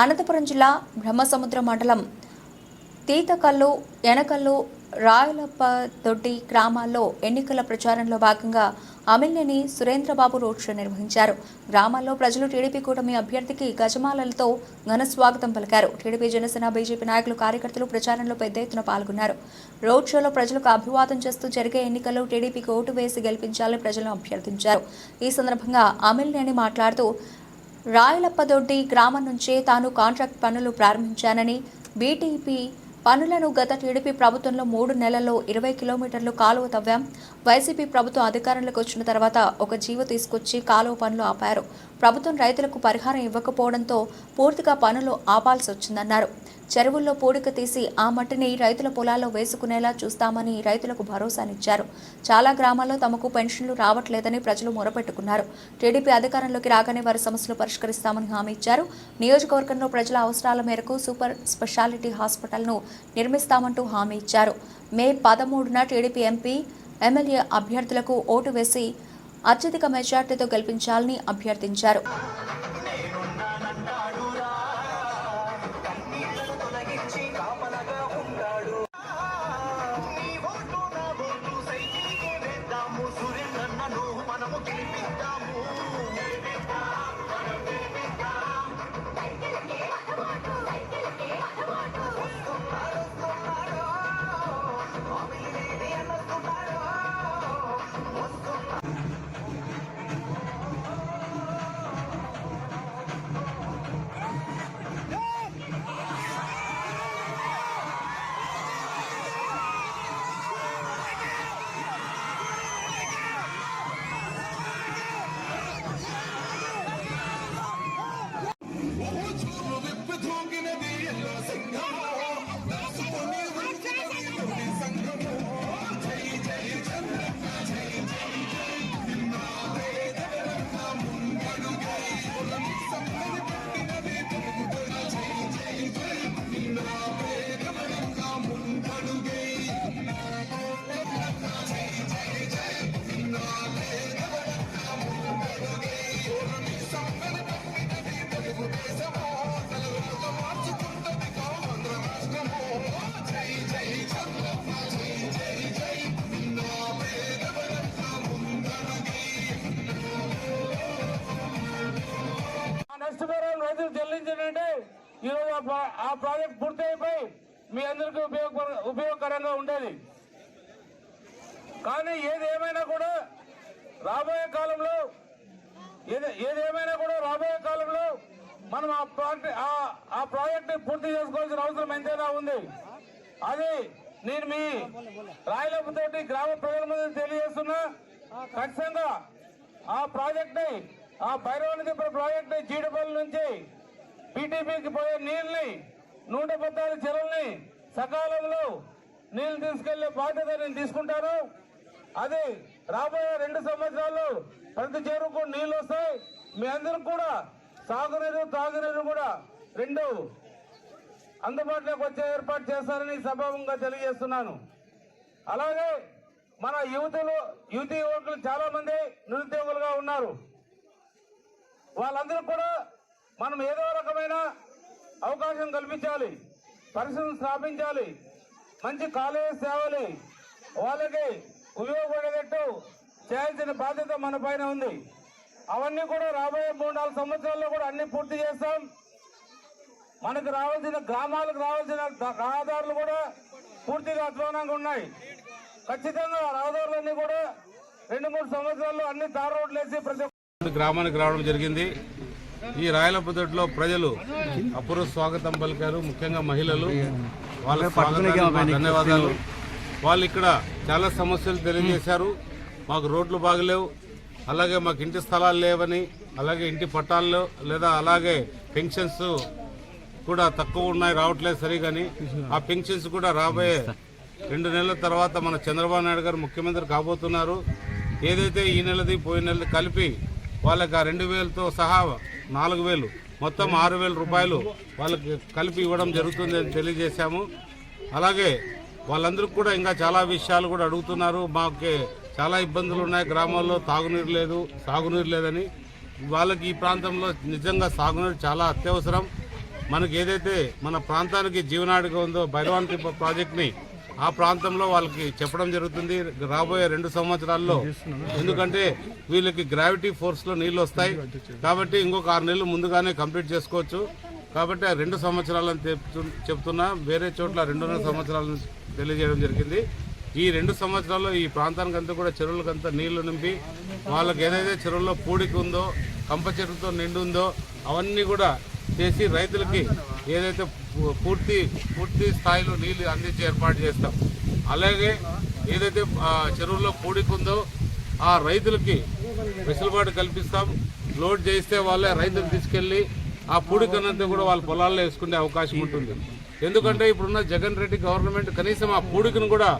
అనంతపురం జిల్లా బ్రహ్మసముద్ర మండలం తీతకల్లు ఎనకల్లు రాయలప్ప గ్రామాల్లో ఎన్నికల ప్రచారంలో భాగంగా అమిల్నేని సురేంద్రబాబు రోడ్ షో నిర్వహించారు. గ్రామాల్లో ప్రజలు టీడీపీ కూటమి అభ్యర్థికి గజమాలలతో ఘన స్వాగతం పలికారు. టీడీపీ జనసేన బీజేపీ నాయకులు కార్యకర్తలు ప్రచారంలో పెద్ద ఎత్తున పాల్గొన్నారు. రోడ్ షోలో ప్రజలకు అభివాదం చేస్తూ జరిగే ఎన్నికల్లో టీడీపీకి ఓటు వేసి గెలిపించాలని ప్రజలను అభ్యర్థించారు. ఈ సందర్భంగా అమిల్నేని మాట్లాడుతూ రాయలప్పదొడ్డి గ్రామం నుంచే తాను కాంట్రాక్ట్ పనులు ప్రారంభించానని బీటీపీ పనులను గత టీడీపీ ప్రభుత్వంలో మూడు నెలల్లో ఇరవై కిలోమీటర్లు కాలువ తవ్వాం. వైసీపీ ప్రభుత్వం అధికారంలోకి వచ్చిన తర్వాత ఒక జీవో తీసుకొచ్చి కాలువ పనులు ఆపారు. ప్రభుత్వం రైతులకు పరిహారం ఇవ్వకపోవడంతో పూర్తిగా పనులు ఆపాల్సి వచ్చిందన్నారు. చెరువుల్లో పూడిక తీసి ఆ మట్టిని రైతుల పొలాల్లో వేసుకునేలా చూస్తామని రైతులకు భరోసానిచ్చారు. చాలా గ్రామాల్లో తమకు పెన్షన్లు రావట్లేదని ప్రజలు మొరపెట్టుకున్నారు. టీడీపీ అధికారంలోకి రాగానే వారి సమస్యలు పరిష్కరిస్తామని హామీ ఇచ్చారు. నియోజకవర్గంలో ప్రజల అవసరాల మేరకు సూపర్ స్పెషాలిటీ హాస్పిటల్ను నిర్మిస్తామంటూ హామీ ఇచ్చారు. మే పదమూడున టీడీపీ ఎంపీ ఎమ్మెల్యే అభ్యర్థులకు ఓటు వేసి అత్యధిక మెజార్టీతో గెలిపించాలని అభ్యర్థించారు. ఏంటంటే ఈరోజు ఆ ప్రాజెక్ట్ పూర్తయిపోయి మీ అందరికీ ఉపయోగ ఉపయోగకరంగా ఉండేది. కానీ ఏది ఏమైనా కూడా రాబోయే కాలంలో ఏది ఏది ఏమైనా కూడా రాబోయే కాలంలో మనం ఆ ప్రాజెక్ట్ ఆ- ప్రాజెక్ట్ పూర్తి చేసుకోవాల్సిన అవసరం ఎంతైనా ఉంది. అది నేను మీ రాయలపుతోటి గ్రామ ప్రజల ముందు తెలియజేస్తున్నా ఖచ్చితంగా ఆ ప్రాజెక్ట్ని ఆ భైరవనది ప్రాజెక్ట్ని జీడిపల్లి నుంచి పీటీపీకి పోయే నీళ్ళని నూట పద్నాలుగు చెరువుల్ని సకాలంలో నీళ్ళు తీసుకెళ్ళే బాధ్యత నేను తీసుకుంటాను. అది రాబోయే రెండు సంవత్సరాల్లో ప్రతి చెరువుకు నీళ్ళు వస్తాయి. మీ అందరికి కూడా సాగునీరు తాగునీరు కూడా రెండు అందుబాటులోకి వచ్చే ఏర్పాటు చేస్తారని సభాముగా తెలియజేస్తున్నాను. అలాగే మన యువతులు యువతీ యువకులు చాలా మంది నిరుద్యోగులుగా ఉన్నారు. వాళ్ళందరూ కూడా మనం ఏదో రకమైన అవకాశం కల్పించాలి పరిశ్రమ స్థాపించాలి మంచి కాలేజ్ సేవలు వాళ్ళకి ఉపయోగపడేటట్టు చేయాల్సిన బాధ్యత మన పైన ఉంది. అవన్నీ కూడా రాబోయే మూడు నాలుగు సంవత్సరాల్లో కూడా అన్ని పూర్తి చేస్తాం. మనకు రావాల్సిన గ్రామాలకు రావాల్సిన రహదారులు కూడా పూర్తిగా అధ్వానంగా ఉన్నాయి. ఖచ్చితంగా ఆ రహదారులన్నీ కూడా రెండు మూడు సంవత్సరాల్లో అన్ని తార్ రోడ్లు వేసి ప్రతి ఒక్క గ్రామానికి రావడం జరిగింది. ఈ రాయలపుదొడ్లో ప్రజలు అపూర్వ స్వాగతం పలికారు. ముఖ్యంగా మహిళలు. వాళ్ళ ధన్యవాదాలు. వాళ్ళు ఇక్కడ చాలా సమస్యలు తెలియజేశారు. మాకు రోడ్లు బాగలేవు. అలాగే మాకు ఇంటి స్థలాలు లేవని అలాగే ఇంటి పట్టాలు లేదా అలాగే పెన్షన్స్ కూడా తక్కువ ఉన్నాయి రావట్లేదు సరిగాని. ఆ పెన్షన్స్ కూడా రాబోయే రెండు నెలల తర్వాత మన చంద్రబాబు నాయుడు గారు ముఖ్యమంత్రి కాబోతున్నారు. ఏదైతే ఈ నెలది పోయిన నెలది కలిపి వాళ్ళకి ఆ రెండు వేలతో సహా నాలుగు వేలు మొత్తం ఆరు వేల రూపాయలు వాళ్ళకి కలిపి ఇవ్వడం జరుగుతుంది అని తెలియజేశాము. అలాగే వాళ్ళందరికీ కూడా ఇంకా చాలా విషయాలు కూడా అడుగుతున్నారు. మాకు చాలా ఇబ్బందులు ఉన్నాయి. గ్రామాల్లో తాగునీరు లేదు సాగునీరు లేదని. వాళ్ళకి ఈ ప్రాంతంలో నిజంగా సాగునీరు చాలా అత్యవసరం. మనకి ఏదైతే మన ప్రాంతానికి జీవనాడిగా ఉందో భైరవానికి ప్రాజెక్ట్ని ఆ ప్రాంతంలో వాళ్ళకి చెప్పడం జరుగుతుంది. రాబోయే రెండు సంవత్సరాల్లో ఎందుకంటే వీళ్ళకి గ్రావిటీ ఫోర్స్లో నీళ్ళు వస్తాయి. కాబట్టి ఇంకొక ఆరు నెలలు ముందుగానే కంప్లీట్ చేసుకోవచ్చు. కాబట్టి ఆ రెండు సంవత్సరాలను చెప్తు- చెప్తున్నా వేరే చోట్ల రెండున్నర సంవత్సరాలను తెలియజేయడం జరిగింది. ఈ రెండు సంవత్సరాల్లో ఈ ప్రాంతానికి అంతా కూడా చెరువులకంతా నీళ్ళు నింపి వాళ్ళకి ఏదైతే చెరువుల్లో పూడిక ఉందో కంప చెరువుతో నిండు ఉందో అవన్నీ కూడా చేసి రైతులకి ఏదైతే పూ- పూర్తి పూర్తి స్థాయిలో నీళ్ళు అందించి ఏర్పాటు చేస్తాం. అలాగే ఏదైతే చెరువుల్లో పూడికుందో ఆ రైతులకి వెసులుబాటు కల్పిస్తాం. లోడ్ చేస్తే వాళ్ళే రైతులు తీసుకెళ్ళి ఆ పూడికనంతా కూడా వాళ్ళ పొలాల్లో వేసుకునే అవకాశం ఉంటుంది. ఎందుకంటే ఇప్పుడున్న జగన్ రెడ్డి గవర్నమెంట్ కనీసం ఆ పూడికను కూడా